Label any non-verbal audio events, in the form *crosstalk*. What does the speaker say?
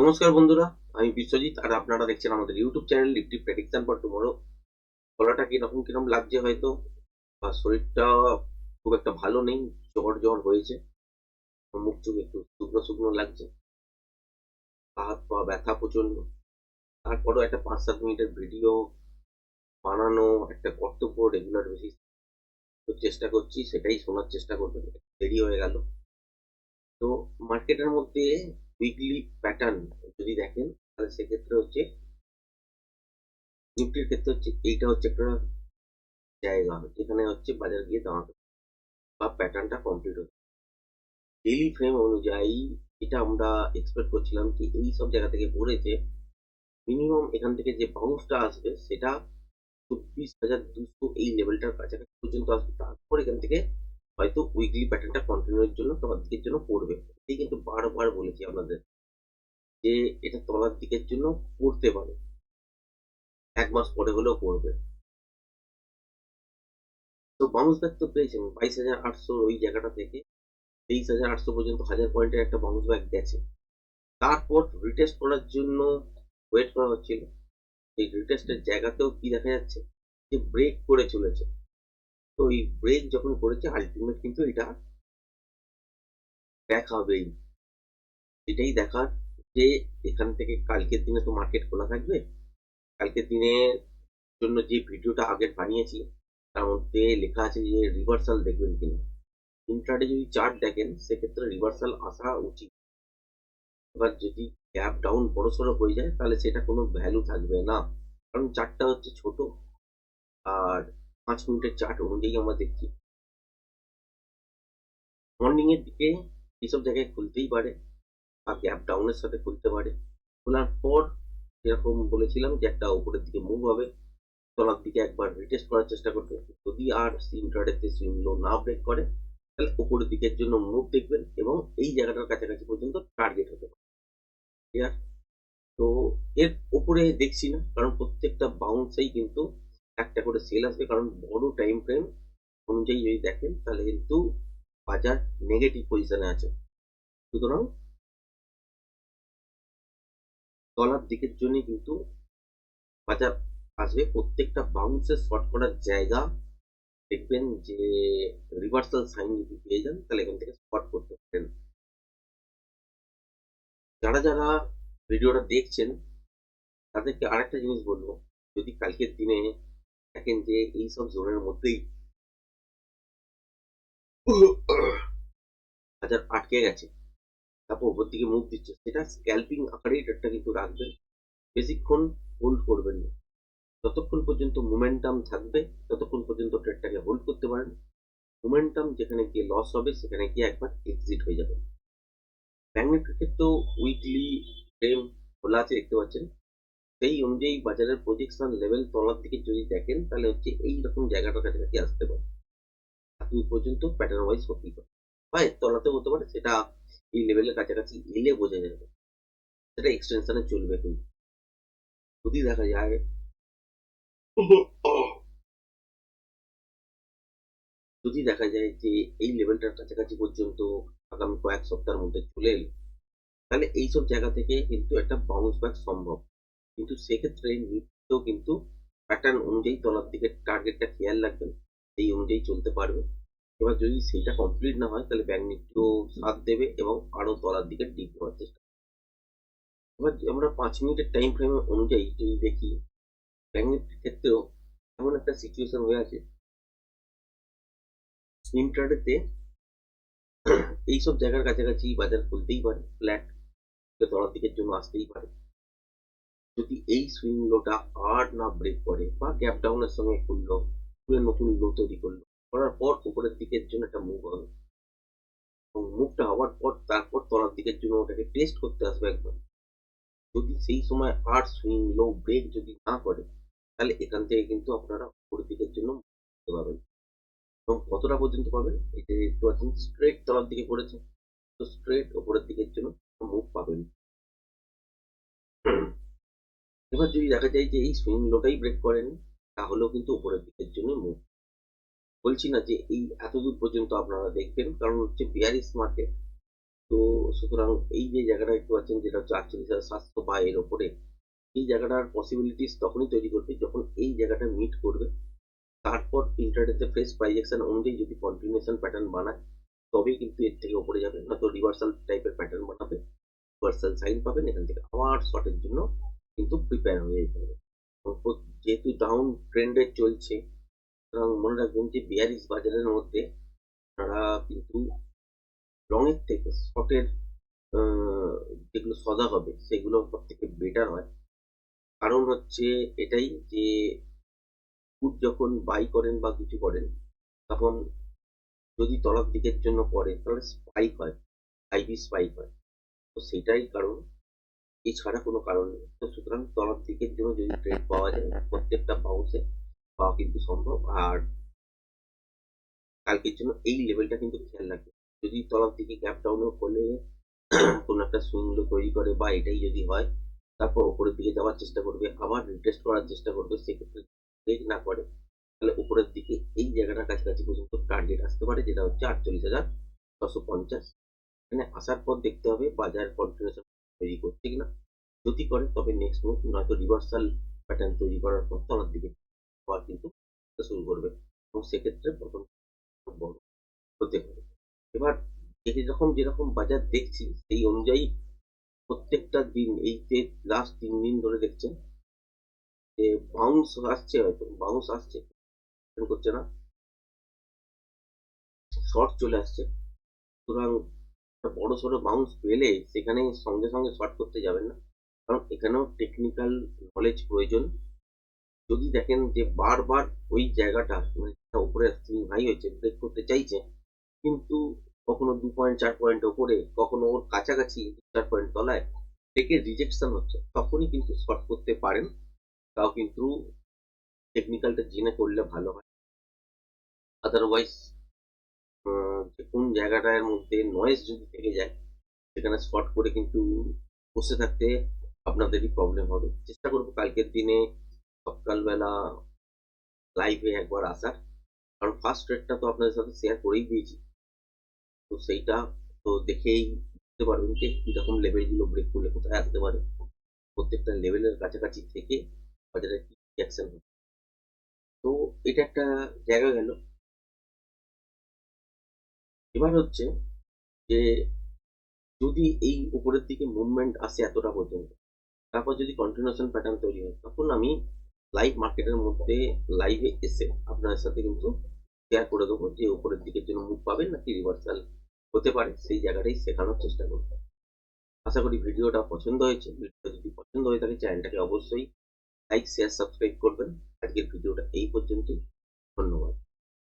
নমস্কার বন্ধুরা, আমি বিশ্বজিৎ, আর আপনারা দেখছেন আমাদের YouTube channel nifty prediction for tomorrow গলাটা কীরকম কীরকম লাগছে হয়তো? বা শরীরটা খুব একটা ভালো নেই, জ্বর জ্বর হয়েছে। মুখ চোখ একটু শুকনো শুকনো লাগছে। হাত পা ব্যথা প্রচণ্ড তারপরেও একটা পাঁচ সাত মিনিটের ভিডিও বানানো, একটা কর্তব্য রেগুলার বেসিস চেষ্টা করছি, সেটাই শোনার চেষ্টা করবেন দেরি হয়ে গেল। তো মার্কেটের মধ্যে উইকলি প্যাটার্ন যদি দেখেন, তাহলে সেক্ষেত্রে হচ্ছে নিফটির ক্ষেত্রে হচ্ছে এইটা হচ্ছে একটা জায়গা। যেখানে হচ্ছে বাজার গিয়ে দাঁড়াতে বা প্যাটার্নটা কমপ্লিট হচ্ছে ডেইলি ফ্রেম অনুযায়ী যেটা আমরা এক্সপেক্ট করছিলাম কি, এই সব জায়গা থেকে পড়েছে মিনিমাম এখান থেকে যে বাউন্সটা আসবে, সেটা চব্বিশ হাজার দুশো এই লেভেলটার কাছাকাছি পর্যন্ত আসবে। তারপর এখান থেকে হয়তো উইকলি প্যাটার্নটা কন্টিনিউর জন্য দিকের জন্য পড়বে। কিন্তু বারবার বলেছি আপনাদের যে এটা তলার দিকের জন্য পড়তে পারে। এক মাস পরে হলেও পড়বে তো বাউন্স ব্যাক তো পেয়েছেন। বাইশ হাজার আটশো ওই জায়গাটা থেকে তেইশ হাজার আটশো পর্যন্ত হাজার পয়েন্টের একটা বাউন্স ব্যাক গেছে। তারপর রিটেস্ট করার জন্য ওয়েট করা হচ্ছিল। এই রিটেস্টের জায়গাতেও কি দেখা যাচ্ছে? যে ব্রেক করে চলেছে। তো এই ব্রেক যখন করেছে আলটিমেট কিন্তু এটা দেখাবেই এটাই দেখার যে এখান থেকে কালকের দিনে তো মার্কেট খোলা থাকবে। কালকের দিনের জন্য যে ভিডিওটা আগের বানিয়েছি, তার মধ্যে লেখা আছে যে রিভার্সাল দেখবেন কিনা। ইন্ট্রাডে যদি চার্ট দেখেন, সেক্ষেত্রে রিভার্সাল আসা উচিত। এবার যদি গ্যাপ ডাউন বড় সড়ো হয়ে যায়, তাহলে সেটা কোনো ভ্যালু থাকবে না। কারণ চার্টটা হচ্ছে ছোট। আর পাঁচ মিনিটের চার্ট অনুযায়ী আমরা দেখছি। মর্নিং এর দিকে এইসব জায়গায় খুলতেই পারে বা গ্যাপ ডাউনের সাথে খুলতে পারে। খোলার পর যেরকম বলেছিলাম যে একটা উপরের দিকে মুভ হবে, তলার দিকে একবার রিটেস্ট করার চেষ্টা করবে। যদি আর ইন্টারডেতে সুইং লো না ব্রেক করে, তাহলে উপরের দিকের জন্য মুভ দেখবেন এবং এই জায়গাটার কাছাকাছি পর্যন্ত টার্গেট হতে পারে। ক্লিয়ার তো এর উপরে দেখছি না, কারণ প্রত্যেকটা বাউন্সেই কিন্তু একটা করে সেল আসবে। কারণ বড় টাইম ফ্রেম অনুযায়ী যদি দেখেন, তাহলে কিন্তু বাজার নেগেটিভ পজিশনে আছে। সুতরাং তলার দিকের জন্য কিন্তু বাজার আসবে। প্রত্যেকটা বাউন্সের শর্ট করার জায়গা দেখবেন যে রিভার্সাল সাইন যদি পেয়ে যান, তাহলে এখান থেকে স্পট করতে পারেন। যারা যারা ভিডিওটা দেখছেন, তাদেরকে আরেকটা জিনিস বলব। যদি কালকের দিনে দেখেন যে এই সব জোনের মধ্যেই বাজার আটকে গেছে। তারপর উপর দিকে মুখ দিচ্ছে। সেটা স্ক্যাল্পিং আকারে ট্রেডটা কিন্তু রাখবেন। বেশিক্ষণ হোল্ড করবেন না। যতক্ষণ পর্যন্ত মোমেন্টাম থাকবে, ততক্ষণ পর্যন্ত ট্রেডটাকে হোল্ড করতে পারেন। মোমেন্টাম যেখানে গিয়ে লস হবে, সেখানে গিয়ে একবার এক্সিট হয়ে যাবে। ব্যাঙ্ক নিফটির ক্ষেত্রেও উইকলি ফ্রেম খোলা আছে, দেখতে পাচ্ছেন। সেই অনুযায়ী বাজারের প্রজেকশন লেভেল তলার দিকে যদি দেখেন, তাহলে হচ্ছে এই রকম জায়গাটার কাছাকাছি আসতে পারে। এতদূর পর্যন্ত প্যাটার্ন ওয়াইজ হতেই পারে বা এর তলাতে হতে পারে সেটা এই লেভেলের কাছাকাছি এলে বোঝা যাবে। সেটা এক্সটেনশনে চলবে কিন্তু যদি দেখা যায়। যদি দেখা যায় যে এই লেভেলটার কাছাকাছি পর্যন্ত আগামী কয়েক সপ্তাহের মধ্যে চলে এলো, তাহলে এইসব জায়গা থেকে কিন্তু একটা বাউন্স ব্যাক সম্ভব। কিন্তু সেক্ষেত্রে নিত্য কিন্তু প্যাটার্ন অনুযায়ী তলার দিকে টার্গেটটা খেয়াল রাখবেন। সেই অনুযায়ী চলতে পারবে। এবার যদি সেইটা কমপ্লিট না হয়, তাহলে ব্যাংক নিফটিও সাথ দেবে এবং আরও তলার দিকে ডিপ হওয়ার চেষ্টা এবার আমরা পাঁচ মিনিটের টাইম ফ্রেম অনুযায়ী যদি দেখি ব্যাংক নিফটির ক্ষেত্রেও এমন একটা সিচুয়েশন হয়ে আছে। ইন্টারডেতে এইসব জায়গার কাছাকাছি বাজার খুলতেই পারে ফ্ল্যাট তলার দিকের জন্য আসতেই পারে। যদি এই সুইং লোটা আর না ব্রেক করে বা গ্যাপ ডাউনের সঙ্গে খুললো খুলে নতুন লো তৈরি করল। করার পর উপরের দিকের জন্য একটা মুভ হবে এবং মুভটা হওয়ার পর তারপর তলার দিকের জন্য ওটাকে টেস্ট করতে আসবে একবার। যদি সেই সময় আর সুইং লো ব্রেক যদি না করে, তাহলে এখান থেকে কিন্তু আপনারা উপরের দিকের জন্য করতে পারবেন। এবং কতটা পর্যন্ত পাবেন? এই যে দেখতে পাচ্ছেন স্ট্রেট তলার দিকে পড়েছে। তো স্ট্রেট উপরের দিকের জন্য মুভ পাবেন। এবার যদি দেখা যায় যে এই সুইং লোটাই ব্রেক করেন তাহলেও কিন্তু উপরের দিকের জন্য মুভ বলছি না যে এই এত দূর পর্যন্ত আপনারা দেখবেন, কারণ হচ্ছে বিয়ারিস মার্কেট তো সুতরাং এই যে জায়গাটা একটু পাচ্ছেন, যেটা হচ্ছে আটচল্লিশ হাজার সাতশো বা এর ওপরে এই জায়গাটার পসিবিলিটিস তখনই তৈরি করবে যখন এই জায়গাটা মিট করবে। তারপর ইন্টারডেতে ফ্রেশ প্রাইজেকশন অনুযায়ী যদি কন্টিনিউশন প্যাটার্ন বানায়, তবেই কিন্তু এর থেকে উপরে যাবে। না তো রিভার্সাল টাইপের প্যাটার্ন বানাবে রিভার্সাল সাইন পাবেন, এখান থেকে আবার শর্টের জন্য কিন্তু প্রিপেয়ার হয়ে যেতে হবে যেহেতু ডাউন ট্রেন্ডে চলছে, সুতরাং মনে রাখবেন যে বিয়ারিস বাজারের মধ্যে তারা কিন্তু এর থেকে শর্টের যেগুলো সজা হবে সেগুলো সব থেকে বেটার হয়। কারণ হচ্ছে এটাই যে ফুড যখন বাই করেন বা কিছু করেন, তখন যদি তলার দিকের জন্য করে, তাহলে স্পাইক হয় আইবি স্পাইক হয়। তো সেটাই কারণ এছাড়া কোনো কারণ নেই। তো সুতরাং তলার দিকের জন্য যদি ট্রেড পাওয়া যায়, প্রত্যেকটা বাউন্সে পাওয়া কিন্তু সম্ভব। আর কালকের জন্য এই লেভেলটা কিন্তু খেয়াল রাখবে। যদি তলার দিকে গ্যাপ ডাউনও করলে *clears throat* কোনো একটা সুইং লো তৈরি করে বা এটাই যদি হয়, তারপর উপরের দিকে যাওয়ার চেষ্টা করবে, আবার রিটেস্ট করার চেষ্টা করবে, সেক্ষেত্রে ব্রেক না করে, তাহলে উপরের দিকে এই জায়গাটার কাছাকাছি পর্যন্ত টার্গেট আসতে পারে, যেটা হচ্ছে আটচল্লিশ হাজার ছশো পঞ্চাশ। এখানে আসার পর দেখতে হবে, বাজার কন্টিনিউশন তৈরি করছে কিনা যদি করে, তবে নেক্সট মুভ নয়তো রিভার্সাল প্যাটার্ন তৈরি করার পর তলার দিকে আবার কিন্তু শুরু করবে। এবং সেক্ষেত্রে প্রথম বড় হতে পারে। এবার যেরকম যেরকম বাজার দেখছি, সেই অনুযায়ী প্রত্যেকটা দিন, এই যে লাস্ট তিন দিন ধরে দেখছেন, যে বাউন্স আসছে হয়তো বাউন্স আসছে। করছে না। শর্ট চলে আসছে। সুতরাং বড় সড়ো বাউন্স পেলে সেখানে সঙ্গে সঙ্গে শর্ট করতে যাবেন না। কারণ এখানেও টেকনিক্যাল নলেজ প্রয়োজন। যদি দেখেন যে বারবার ওই জায়গাটা মানে উপরে সুইং হাই হয়েছে ব্রেক করতে চাইছে, কিন্তু কখনো দু পয়েন্ট চার পয়েন্ট ওপরে, কখনো ওর কাছাকাছি চার পয়েন্ট তলায়, থেকে রিজেকশন হচ্ছে, তখনই কিন্তু শর্ট করতে পারেন। তাও কিন্তু টেকনিক্যালটা জেনে করলে ভালো হয়। আদারওয়াইজ কোন জায়গাটার মধ্যে নয়েজ যদি থেকে যায়, সেখানে স্পট করে কিন্তু বসে থাকতে আপনাদেরই প্রবলেম হবে। চেষ্টা করব কালকের দিনে সকালবেলা লাইভে একবার আসার। কারণ ফার্স্ট রেটটা তো আপনাদের সাথে শেয়ার করেই দিয়েছি। তো সেইটা তো দেখেই বুঝতে পারবেন যে কীরকম লেভেলগুলো ব্রেক করলে কোথায় আসতে পারে। প্রত্যেকটা লেভেলের কাছাকাছি থেকে বাজারে কি অ্যাকশন হবে তো এটা একটা জায়গা গেল। এবার হচ্ছে যে যদি এই উপরের দিকে মুভমেন্ট আসে এতটা পর্যন্ত, তারপর যদি কন্টিনিউশন প্যাটার্ন তৈরি হয়, তখন আমি লাইভ মার্কেটের মধ্যে লাইভে এসে আপনাদের সাথে কিন্তু শেয়ার করে দেবো যে উপরের দিকের জন্য মুভ পাবেন নাকি রিভার্সাল হতে পারে, সেই জায়গাটাই শেখানোর চেষ্টা করব। আশা করি ভিডিওটা পছন্দ হয়েছে। ভিডিওটা যদি পছন্দ হয়ে থাকে, চ্যানেলটাকে অবশ্যই লাইক শেয়ার সাবস্ক্রাইব করবেন। আজকের ভিডিওটা এই পর্যন্তই। ধন্যবাদ।